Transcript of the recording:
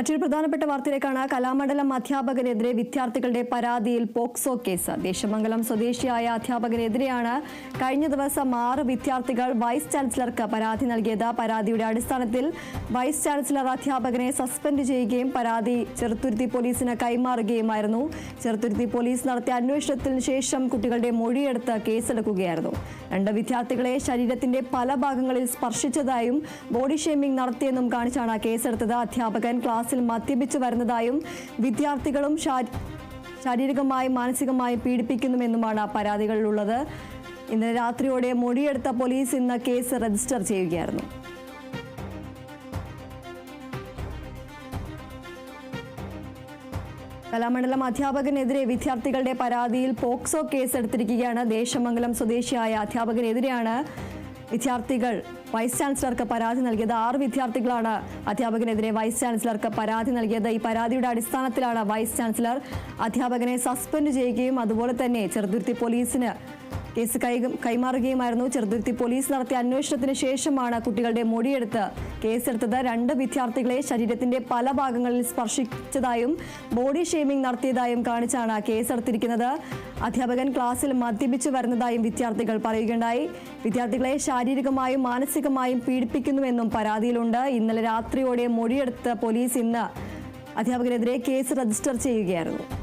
മറ്റൊരു പ്രധാനപ്പെട്ട വാർത്തയിലേക്കാണ് കലാമണ്ഡലം അധ്യാപകനെതിരെ വിദ്യാർത്ഥികളുടെ പരാതിയിൽ പോക്സോ കേസ്. ദേശമംഗലം സ്വദേശിയായ അധ്യാപകനെതിരെയാണ് കഴിഞ്ഞ ദിവസം ആറ് വിദ്യാർത്ഥികൾ വൈസ് ചാൻസലർക്ക് പരാതി നൽകിയത്. പരാതിയുടെ അടിസ്ഥാനത്തിൽ വൈസ് ചാൻസലർ അധ്യാപകനെ സസ്പെൻഡ് ചെയ്യുകയും പരാതി ചെറുത്തുരുത്തി പോലീസിന് കൈമാറുകയുമായിരുന്നു. ചെറുത്തുരുത്തി പോലീസ് നടത്തിയ അന്വേഷണത്തിന് ശേഷം കുട്ടികളുടെ മൊഴിയെടുത്ത് കേസെടുക്കുകയായിരുന്നു. രണ്ട് വിദ്യാർത്ഥികളെ ശരീരത്തിന്റെ പല ഭാഗങ്ങളിൽ സ്പർശിച്ചതായും ബോഡി ഷേമിംഗ് നടത്തിയെന്നും കാണിച്ചാണ് കേസെടുത്തത്. അധ്യാപകൻ ക്ലാസ്സിൽ മദ്യപിച്ചു വരുന്നതായും വിദ്യാർത്ഥികളും ശാരീരികമായും മാനസികമായും പീഡിപ്പിക്കുന്നുമെന്നുമാണ് പരാതികളിലുള്ളത്. ഇന്നലെ രാത്രിയോടെ മൊഴിയെടുത്ത പോലീസ് ഇന്ന് കേസ് രജിസ്റ്റർ ചെയ്യുകയായിരുന്നു. കലാമണ്ഡലം അധ്യാപകനെതിരെ വിദ്യാർത്ഥികളുടെ പരാതിയിൽ പോക്സോ കേസ് എടുത്തിരിക്കുകയാണ് ദേശമംഗലം സ്വദേശിയായ അധ്യാപകനെതിരെയാണ് വിദ്യാർത്ഥികൾ വൈസ് ചാൻസലർക്ക് പരാതി നൽകിയത്. ആറ് വിദ്യാർത്ഥികളാണ് അധ്യാപകനെതിരെ വൈസ് ചാൻസലർക്ക് പരാതി നൽകിയത്. ഈ പരാതിയുടെ അടിസ്ഥാനത്തിലാണ് വൈസ് ചാൻസലർ അധ്യാപകനെ സസ്പെൻഡ് ചെയ്യുകയും അതുപോലെ തന്നെ ചെറുതുരുത്തി പോലീസിന് കേസ് കൈ കൈമാറുകയുമായിരുന്നു. ചെറുതുരുത്തി പോലീസ് നടത്തിയ അന്വേഷണത്തിന് ശേഷമാണ് കുട്ടികളുടെ മൊഴിയെടുത്ത് കേസെടുത്തത്. രണ്ട് വിദ്യാർത്ഥികളെ ശരീരത്തിന്റെ പല ഭാഗങ്ങളിൽ സ്പർശിച്ചതായും ബോഡി ഷേമിംഗ് നടത്തിയതായും കാണിച്ചാണ് കേസെടുത്തിരിക്കുന്നത്. അധ്യാപകൻ ക്ലാസ്സിൽ മദ്യപിച്ചു വരുന്നതായും വിദ്യാർത്ഥികൾ പറയുകയുണ്ടായി. വിദ്യാർത്ഥികളെ ശാരീരികമായും മാനസികമായും പീഡിപ്പിക്കുന്നുവെന്നും പരാതിയിലുണ്ട്. ഇന്നലെ രാത്രിയോടെ മൊഴിയെടുത്ത് പോലീസ് ഇന്ന് അധ്യാപകനെതിരെ കേസ് രജിസ്റ്റർ ചെയ്യുകയായിരുന്നു.